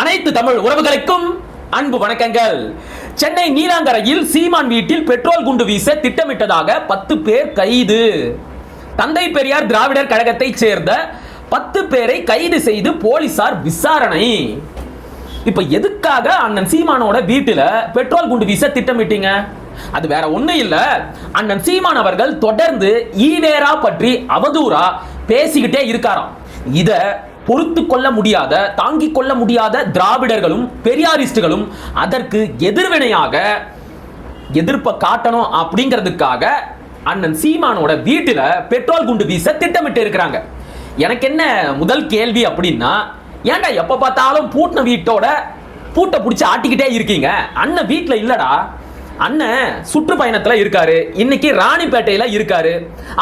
அனைத்து தமிழ் உறவுகளுக்கும் அன்பு வணக்கங்கள். சென்னை நீலாங்கரையில் சீமான் வீட்டில் பெட்ரோல் குண்டு வீச திட்டமிட்டதாக பத்து பேர் கைது. தந்தை பெரியார் திராவிடர் கழகத்தைச் சேர்ந்த பத்து பேரை கைது செய்து போலீசார் விசாரணை. இப்ப எதுக்காக அண்ணன் சீமானோட வீட்டில் பெட்ரோல் குண்டு வீச திட்டமிட்டீங்க? அது வேற ஒண்ணு இல்ல. அண்ணன் சீமான் அவர்கள் தொடர்ந்து ஈவேரா பற்றி அவதூறா பேசிக்கிட்டே இருக்காராம். இத பொறுத்து கொள்ள முடியாத தாங்கிக் கொள்ள முடியாத திராவிடர்களும் பெரியாரிஸ்டுகளும் அதற்கு எதிர்வினையாக எதிர்ப்பை காட்டணும் அப்படிங்கிறதுக்காக அண்ணன் சீமானோட வீட்டில் பெட்ரோல் குண்டு வீச திட்டமிட்டு இருக்கிறாங்க. எனக்கு என்ன முதல் கேள்வி அப்படின்னா ஏன்டா எப்ப பார்த்தாலும் பூட்டின வீட்டோட பூட்டை பிடிச்சி ஆட்டிக்கிட்டே இருக்கீங்க? அண்ணன் வீட்டில் இல்லடா. அண்ணன் சுற்றுப்பயணத்துல இருக்காரு. இன்னைக்கு ராணிப்பேட்டையில இருக்காரு.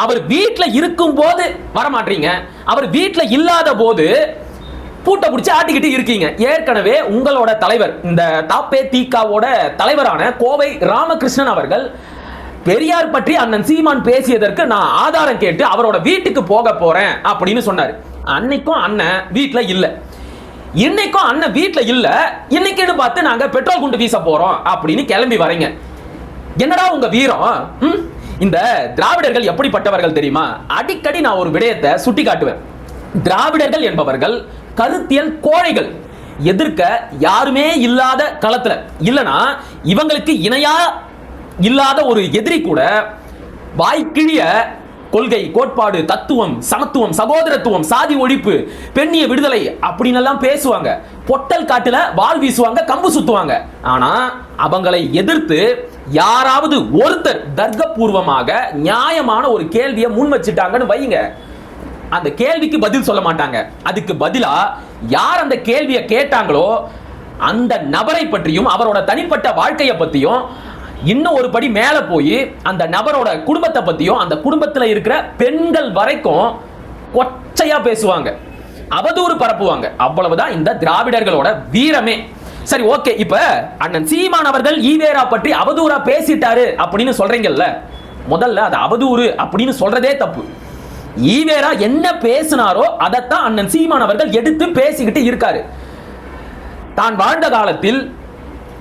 அவர் வீட்டில் இருக்கும் போது வரமாட்டீங்க அவர் வீட்டில் இல்லாத போது பூட்டை பிடிச்சி ஆட்டிக்கிட்டு இருக்கீங்க. ஏற்கனவே உங்களோட தலைவர் இந்த தாப்பே தீகாவோட தலைவரான கோவை ராமகிருஷ்ணன் அவர்கள் பெரியார் பற்றி அண்ணன் சீமான் பேசியதற்கு நான் ஆதாரம் கேட்டு அவரோட வீட்டுக்கு போக போறேன் அப்படின்னு சொன்னார். அன்னைக்கும் அண்ணன் வீட்டில் இல்லை. இன்னைக்கும் அண்ணன் வீட்டில் இல்லை. இன்னைக்குன்னு பார்த்து நாங்கள் பெட்ரோல் குண்டு வீச போகிறோம் அப்படின்னு கிளம்பி வரீங்க. என்னடா உங்க வீரம்? ம்? இந்த திராவிடர்கள் எப்படிப்பட்டவர்கள் தெரியுமா? அடிக்கடி நான் ஒரு விடயத்தை சுட்டி காட்டுவேன் திராவிடர்கள் என்பவர்கள் கருத்தியல் கோழைகள். எதிர்க்க யாருமே இல்லாத களத்துல. இல்லனா இவங்களுக்கு இணையா இல்லாத ஒரு எதிரி கூட வாய்க்கிழிய கொள்கை கோட்பாடு தத்துவம் சமத்துவம் சகோதரத்துவம் சாதி ஒழிப்பு பெண்ணிய விடுதலை அப்படின்னு எல்லாம் பேசுவாங்க. பொட்டல் காட்டுல வாள் வீசுவாங்க கம்பு சுத்துவாங்க. ஆனா அவங்களை எதிர்த்து யாராவது ஒருத்தர் தர்க்கபூர்வமாக நியாயமான ஒரு கேள்வியை முன் வச்சுட்டாங்கன்னு வைங்க அந்த கேள்விக்கு பதில் சொல்ல மாட்டாங்க. அதுக்கு பதிலா யார் அந்த கேள்வியை கேட்டாங்களோ அந்த நபரை பற்றியும் அவரோட தனிப்பட்ட வாழ்க்கையை பத்தியும் இன்னும் ஒரு படி மேல போய் அந்த நபரோட குடும்பத்தை பத்தியும் அந்த குடும்பத்துல இருக்கிற பெண்கள் வரைக்கும் கொச்சையா பேசுவாங்க. அவதூறு பரப்புவாங்க. அவ்வளவுதான் இந்த திராவிடர்களோட வீரமே. சரி ஓகே. இப்ப அண்ணன் சீமான் அவர்கள் ஈவேரா பற்றி அவதூறா பேசிட்டாரு அப்படின்னு சொல்றீங்கல்ல. முதல்ல அது அவதூறு அப்படின்னு சொல்றதே தப்பு. ஈவேரா என்ன பேசினாரோ அதைத்தான் அண்ணன் சீமான் அவர்கள் எடுத்து பேசிக்கிட்டு இருக்காரு. தான் வாழ்ந்த காலத்தில்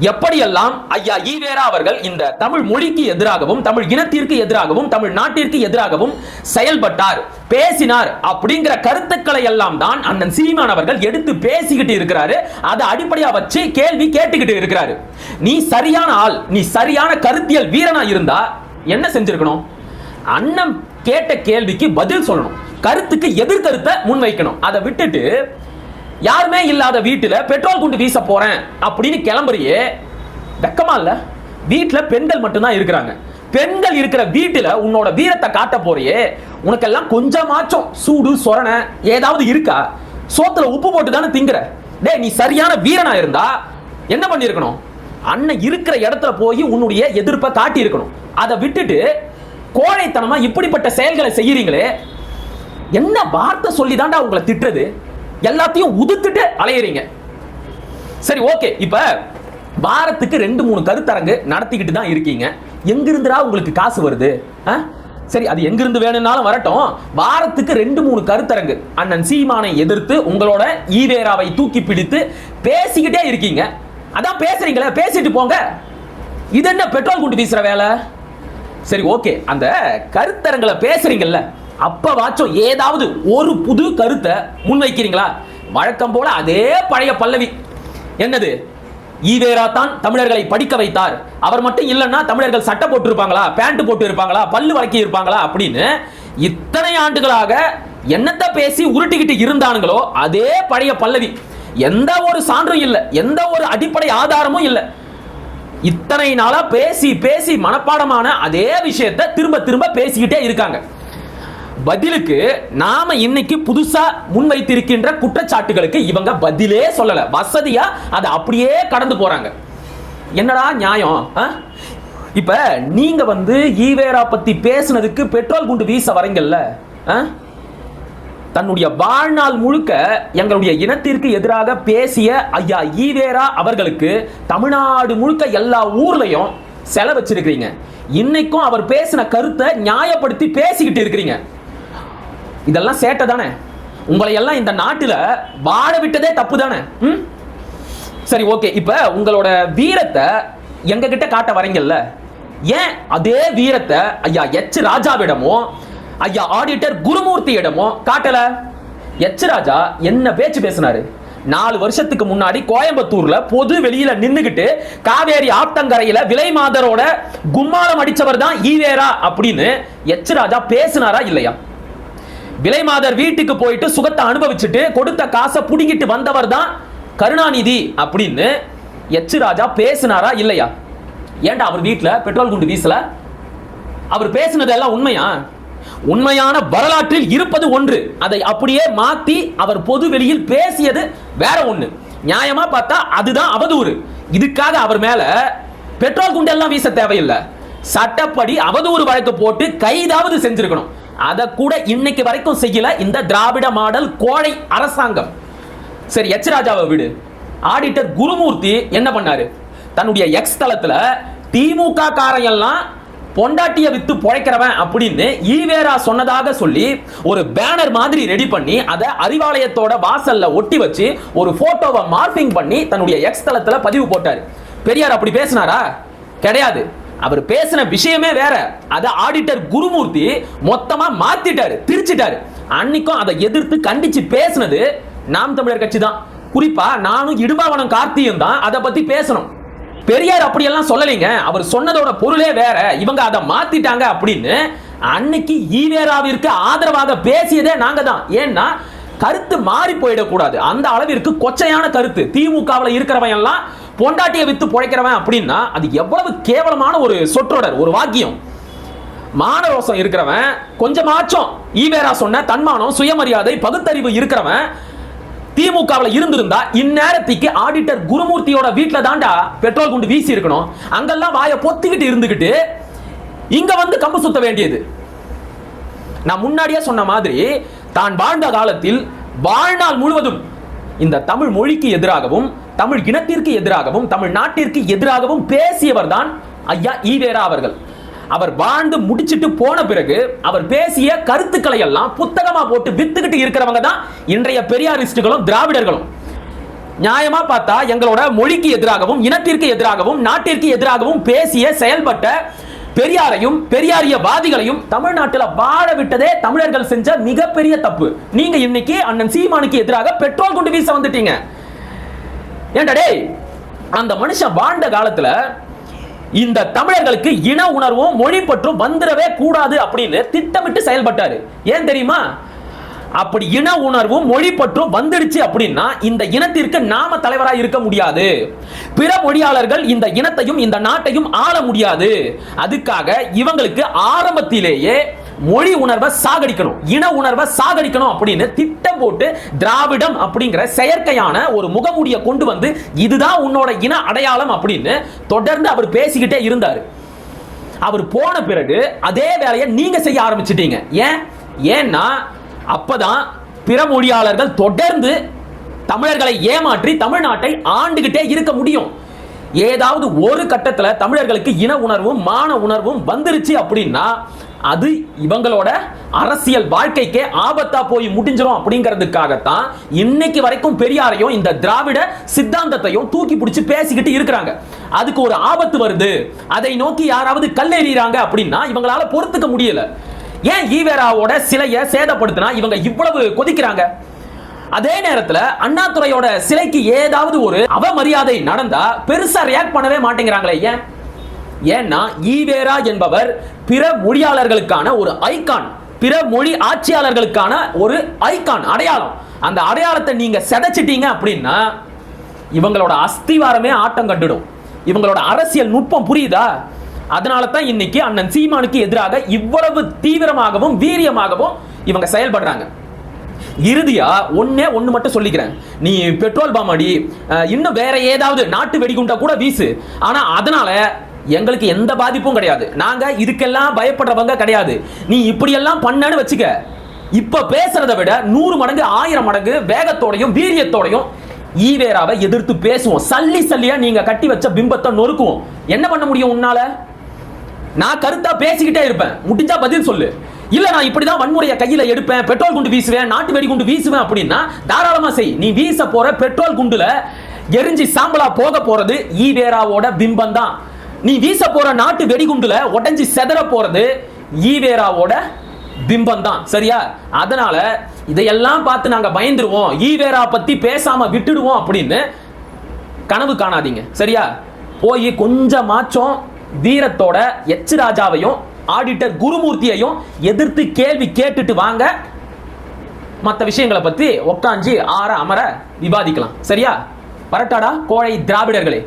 எப்படியெல்லாம் ஐயா ஈவேரா அவர்கள் இந்த தமிழ் மொழிக்கு எதிராகவும் தமிழ் இனத்திற்கு எதிராகவும் தமிழ் நாட்டிற்கு எதிராகவும் செயல்பட்டார் பேசினார் அப்படிங்கிற கருத்துக்களை எல்லாம் தான் அண்ணன் சீமான் அவர்கள் எடுத்து பேசிக்கிட்டு இருக்கிறாரு. அதை அடிப்படையா வச்சு கேள்வி கேட்டுக்கிட்டு இருக்கிறாரு. நீ சரியான ஆள் நீ சரியான கருத்தியல் வீரனா இருந்தா என்ன செஞ்சிருக்கணும்? அண்ணன் கேட்ட கேள்விக்கு பதில் சொல்லணும். கருத்துக்கு எதிர்கருத்தை முன்வைக்கணும். அதை விட்டுட்டு யாருமே இல்லாத வீட்டில் பெட்ரோல் குண்டு வீச போறேன் அப்படின்னு கிளம்புறியே. வெக்கமா இல்ல? வீட்டில் பெண்கள் மட்டும்தான் இருக்கிறாங்க. பெண்கள் இருக்கிற வீட்டில் உன்னோட வீரத்தை காட்ட போறியே. உனக்கெல்லாம் கொஞ்சமாச்சும் சூடு சொரண ஏதாவது இருக்கா? சோத்துல உப்பு போட்டு தானே திங்குற? டே நீ சரியான வீரனா இருந்தா என்ன பண்ணிருக்கணும் அண்ணன் இருக்கிற இடத்துல போய் உன்னுடைய எதிர்ப்பை காட்டி இருக்கணும் அதை விட்டுட்டு கோழைத்தனமா இப்படிப்பட்ட செயல்களை செய்யறீங்களே. என்ன வார்த்தை சொல்லி தாண்டா உங்களை திட்டுறது? எல்லாத்தையும் உதுத்துட்டு அலையிறீங்க. சரி ஓகே. இப்ப வாரத்துக்கு ரெண்டு மூணு கருத்தரங்கு நடத்திக்கிட்டு தான் இருக்கீங்க. எங்கிருந்துடா உங்களுக்கு காசு வருது? ஆ? சரி அது எங்கிருந்து வேணும்னாலும் வரட்டும். வாரத்துக்கு ரெண்டு மூணு கருத்தரங்கு. அண்ணன் சீமானை எதிர்த்து உங்களோட ஈவேராவை தூக்கி பிடித்து பேசிக்கிட்டே இருக்கீங்க. அதான் பேசுறீங்களே பேசிட்டு போங்க. இது என்ன பெட்ரோல் குண்டு வீசுற வேலை? சரி ஓகே. அந்த கருத்தரங்களை பேசுறீங்கல்ல. அப்பவாச்சும் ஏதாவது ஒரு புது கருத்தை முன்வைக்கிறீங்களா? வழக்கம் போல அதே பழைய பல்லவி. என்னது? ஈவேரா தான் தமிழர்களை படிக்க வைத்தார். அவர் மட்டும் இல்லைன்னா தமிழர்கள் சட்டை போட்டு இருப்பாங்களா பேண்ட் போட்டு இருப்பாங்களா பல்லு வழக்கி இருப்பாங்களா? அப்படின்னு இத்தனை ஆண்டுகளாக என்னத்தை பேசி உருட்டிக்கிட்டு இருந்தானுங்களோ அதே பழைய பல்லவி. எந்த ஒரு சான்றும் இல்லை. எந்த ஒரு அடிப்படை ஆதாரமும் இல்லை. இத்தனை நாளா பேசி பேசி மனப்பாடமான அதே விஷயத்தை திரும்ப திரும்ப பேசிக்கிட்டே இருக்காங்க. பதிலுக்கு நாம இன்னைக்கு புதுசா முன்வைத்திருக்கின்ற குற்றச்சாட்டுகளுக்கு இவங்க பதிலே சொல்லல. வசதியா அதை அப்படியே கடந்து போறாங்க. என்னடா நியாயம்? ஆ? இப்ப நீங்க வந்து ஈவேரா பத்தி பேசுனதுக்கு பெட்ரோல் குண்டு வீச வரீங்கல்ல. ஆ? தன்னுடைய வாழ்நாள் முழுக்க எங்களுடைய இனத்திற்கு எதிராக பேசிய ஐயா ஈவேரா அவர்களுக்கு தமிழ்நாடு முழுக்க எல்லா ஊர்லயும் செலவச்சிருக்கிறீங்க. இன்னைக்கும் அவர் பேசின கருத்தை நியாயப்படுத்தி பேசிக்கிட்டு இருக்கிறீங்க. இதெல்லாம் சேட்டை தானே? உங்களை எல்லாம் இந்த நாட்டில் வாழ விட்டதே தப்பு தானே? ம்? சரி ஓகே. இப்போ உங்களோட வீரத்தை எங்ககிட்ட காட்ட வரீங்கல்ல? ஏன் அதே வீரத்தை ஐயா எச் ராஜாவிடமோ ஐயா ஆடிட்டர் குருமூர்த்தியிடமோ காட்டல? எச் ராஜா என்ன பேச்சு பேசினாரு? நாலு வருஷத்துக்கு முன்னாடி கோயம்புத்தூர்ல பொது வெளியில நின்னுகிட்டு காவேரி ஆத்தங்கரையில விலை மாதரோட கும்மாளம் அடிச்சவர் தான் ஈவேரா அப்படின்னு எச் ராஜா பேசினாரா இல்லையா? விலைமாதர் வீட்டுக்கு போயிட்டு சுகத்தை அனுபவிச்சுட்டு கொடுத்த காசை புடுங்கிட்டு வந்தவர் தான் கருணாநிதி அப்படின்னு எச் ராஜா பேசினாரா இல்லையா? ஏன்டா அவர் வீட்டில் பெட்ரோல் குண்டு வீசல? அவர் பேசினதெல்லாம் உண்மையா? உண்மையான வரலாற்றில் இருப்பது ஒன்று. அதை அப்படியே மாத்தி அவர் பொது வெளியில் பேசியது வேற ஒண்ணு. நியாயமா பார்த்தா அதுதான் அவதூறு. இதுக்காக அவர் மேல பெட்ரோல் குண்டு எல்லாம் வீச தேவையில்லை. சட்டப்படி அவதூறு வழக்கு போட்டு கைதாவது செஞ்சிருக்கணும். அதை கூட இன்னைக்கு வரைக்கும் செய்யல இந்த திராவிட மாடல் கோழை அரசாங்கம். சரி எச் ராஜாவை விடு. ஆடிட்டர் குருமூர்த்தி என்ன பண்ணாரு? தன்னுடைய எக்ஸ் தளத்துல திமுக காரையெல்லாம் பொண்டாட்டிய வித்து பொழைக்கிறவன் அப்படின்னு ஈவேரா சொன்னதாக சொல்லி ஒரு பேனர் மாதிரி ரெடி பண்ணி அதை அறிவாலயத்தோட வாசல்ல ஒட்டி வச்சு ஒரு போட்டோவை மார்பிங் பண்ணி தன்னுடைய எக்ஸ் தளத்துல பதிவு போட்டார். பெரியார் அப்படி பேசினாரா? கிடையாது. அவர் பேசின விஷயமே வேற. அத ஆடிட்டர் குருமூர்த்தி மொத்தமா மாத்திட்டாரு திருச்சிட்டாரு. அன்னைக்கும் அதை எதிர்த்து கண்டிச்சு பேசினது நாம் தமிழர் கட்சி தான். குறிப்பா நானும் இடுபாவனம் கார்த்தியும் தான் அதை பத்தி பேசணும். பெரியார் அப்படியெல்லாம் சொல்லலைங்க. அவர் சொன்னதோட பொருளே வேற. இவங்க அதை மாத்திட்டாங்க அப்படின்னு அன்னைக்கு ஈவேராவிற்கு ஆதரவாக பேசியதே நாங்க தான். ஏன்னா கருத்து மாறி போயிடக்கூடாது. அந்த அளவிற்கு கொச்சையான கருத்து. திமுகவில் இருக்கிறவன் எல்லாம் பொண்டாட்டியை வித்து பிழைக்கிறவன் அப்படின்னா அது எவ்வளவு கேவலமான ஒரு சொற்றொடர் ஒரு வாக்கியம். மானரோசம் இருக்கிறவன் கொஞ்சமாச்சும் ஈவேரா சொன்ன தன்மானம் சுயமரியாதை பகுத்தறிவு இருக்கிறவன் திமுகவில் இருந்திருந்தா இந்நேரத்துக்கு ஆடிட்டர் குருமூர்த்தியோட வீட்டில் தாண்டா பெட்ரோல் குண்டு வீசி இருக்கணும். அங்கெல்லாம் வாயை பொத்திக்கிட்டு இருந்துக்கிட்டு இங்க வந்து கம்பு சுத்த வேண்டியது. நான் முன்னாடியே சொன்ன மாதிரி தான் வாழ்ந்த காலத்தில் வாழ்நாள் முழுவதும் இந்த தமிழ் மொழிக்கு எதிராகவும் தமிழ் இனத்திற்கு எதிராகவும் தமிழ் நாட்டிற்கு எதிராகவும் பேசியவர் தான் ஐயா ஈவேரா அவர்கள். அவர் வாழ்ந்து முடிச்சிட்டு போன பிறகு அவர் பேசிய கருத்துக்களை எல்லாம் புத்தகமா போட்டு வித்துக்கிட்டு இருக்கிறவங்க தான் இன்றைய பெரியாரிஸ்டுகளும் திராவிடர்களும். நியாயமா பார்த்தா எங்களோட மொழிக்கு எதிராகவும் இனத்திற்கு எதிராகவும் நாட்டிற்கு எதிராகவும் பேசிய செயல்பட்ட பெரியாரையும் பெரியாரிய வாதிகளையும் தமிழ்நாட்டில் வாழ விட்டதே தமிழர்கள் செஞ்ச மிகப்பெரிய தப்பு. நீங்க இன்னைக்கு அண்ணன் சீமானுக்கு எதிராக பெட்ரோல் கொண்டு வீச வந்துட்டீங்க. ஏன்டா டேய்? அந்த மனுஷன் வாழ்ந்த காலத்துல இந்த தமிழர்களுக்கு இன உணர்வும் மொழி பற்றும் வந்துடவே கூடாது அப்படின்னு திட்டமிட்டு செயல்பட்டாரு. ஏன் தெரியுமா? அப்படி இன உணர்வும் மொழி பற்றும் வந்துடுச்சு அப்படின்னா இந்த இனத்திற்கு நாம தலைவராக இருக்க முடியாது. பிற மொழியாளர்கள் இந்த இனத்தையும் இந்த நாட்டையும் ஆள முடியாது. அதுக்காக இவங்களுக்கு ஆரம்பத்திலேயே மொழி உணர்வை சாகடிக்கணும் இன உணர்வை சாகடிக்கணும் அப்படின்னு திட்டம் போட்டு திராவிடம் அப்படிங்கிற செயற்கையான ஒரு முகமூடியை கொண்டு வந்து இதுதான் உன்னோட இன அடையாளம் அப்படின்னு தொடர்ந்து அவர் பேசிக்கிட்டே இருந்தார். அவர் போன பிறகு அதே வேலையை நீங்க செய்ய ஆரம்பிச்சிட்டீங்க. ஏன்? ஏன்னா அப்பதான் பிற மொழியாளர்கள் தொடர்ந்து தமிழர்களை ஏமாற்றி தமிழ்நாட்டை ஆண்டுகிட்டே இருக்க முடியும். ஏதாவது ஒரு கட்டத்தில் தமிழர்களுக்கு இன உணர்வும் மான உணர்வும் வந்துருச்சு அப்படின்னா அது இவங்களோட அரசியல் வாழ்க்கைக்கே ஆபத்தா போய் முடிஞ்சிரும் அப்படிங்கிறதுக்காகத்தான் இன்னைக்கு வரைக்கும் பெரியாரையும் இந்த திராவிட சித்தாந்தத்தையும் தூக்கி பிடிச்சு பேசிக்கிட்டு இருக்கிறாங்க. அதுக்கு ஒரு ஆபத்து வருது. அதை நோக்கி யாராவது கல்லெறிறாங்க அப்படின்னா இவங்களால பொறுத்துக்க முடியல. ஏன் ஈவேராவோட சிலையை சேதப்படுத்தினா இவங்க இவ்வளவு கொதிக்கிறாங்க? அதே நேரத்துல அண்ணாதுரையோட சிலைக்கு ஏதாவது ஒரு அவமரியாதை நடந்தா பெருசா ரியாக்ட் பண்ணவே மாட்டேங்கிறாங்களே ஏன்? ஏன்னா ஈவேரா என்பவர் பிற மொழியாளர்களுக்கான ஒரு ஐகான் பிற மொழி ஆட்சியாளர்களுக்கான ஒரு ஐகான் அடையாளம். அந்த அடையாளத்தை நீங்க செதைச்சிட்டீங்க அப்படின்னா இவங்களோட அஸ்திவாரமே ஆட்டம் கண்டுடும். இவங்களோட அரசியல் நுட்பம் புரியுதா? அதனால தான் இன்னைக்கு அண்ணன் சீமானுக்கு எதிராக இவ்வளவு தீவிரமாகவும் வீரியமாகவும் இவங்க செயல்படுறாங்க. இறுதியா ஒன்னே ஒன்று மட்டும் சொல்லிக்கிறேன். நீ பெட்ரோல் பாம்படி இன்னும் வேற ஏதாவது நாட்டு வெடிகுண்டா கூட வீசு. ஆனா அதனால எங்களுக்கு எந்த பாதிப்பும் கிடையாது. நாங்க இதுக்கெல்லாம் பயப்படுறவங்க கிடையாது. நீ இப்படியெல்லாம் பண்ணன்னு வச்சுக்க. இப்ப பேசுறதை விட நூறு மடங்கு ஆயிரம் மடங்கு வேகத்தோடையும் வீரியத்தோடையும் ஈவேராவை எதிர்த்து பேசுவோம். சல்லி சல்லியா நீங்க கட்டி வச்ச பிம்பத்தை நொறுக்குவோம். என்ன பண்ண முடியும் உன்னால? நான் கருத்தா பேசிக்கிட்டே இருப்பேன். முடிஞ்சா பதில் சொல்லு. இல்ல நான் இப்படிதான் வன்முறையை கையில எடுப்பேன் பெட்ரோல் குண்டு வீசுவேன் நாட்டு வெடி குண்டு வீசுவேன் அப்படின்னா தாராளமா செய். நீ வீச போற பெட்ரோல் குண்டுல எரிஞ்சு சாம்பலா போக போறது ஈவேராவோட பிம்பம் தான். நீ வீச போற நாட்டு வெடிகுண்டுல உடஞ்சி செதற போறது ஈவேராவோட பிம்பம் தான் சரியா? அதனால இதையெல்லாம் பார்த்து நாங்க பயந்துருவோம். ஈவேரா பத்தி பேசாம விட்டுடுவோம் அப்படின்னு கனவு காணாதீங்க. சரியா? போய் கொஞ்சமாச்சும் வீரத்தோட எச் ராஜாவையும் ஆடிட்டர் குருமூர்த்தியையும் எதிர்த்து கேள்வி கேட்டுட்டு வாங்க. மற்ற விஷயங்களை பத்தி உட்காந்து ஆற அமர விவாதிக்கலாம். சரியா? பரட்டாடா கோழை திராவிடர்களே.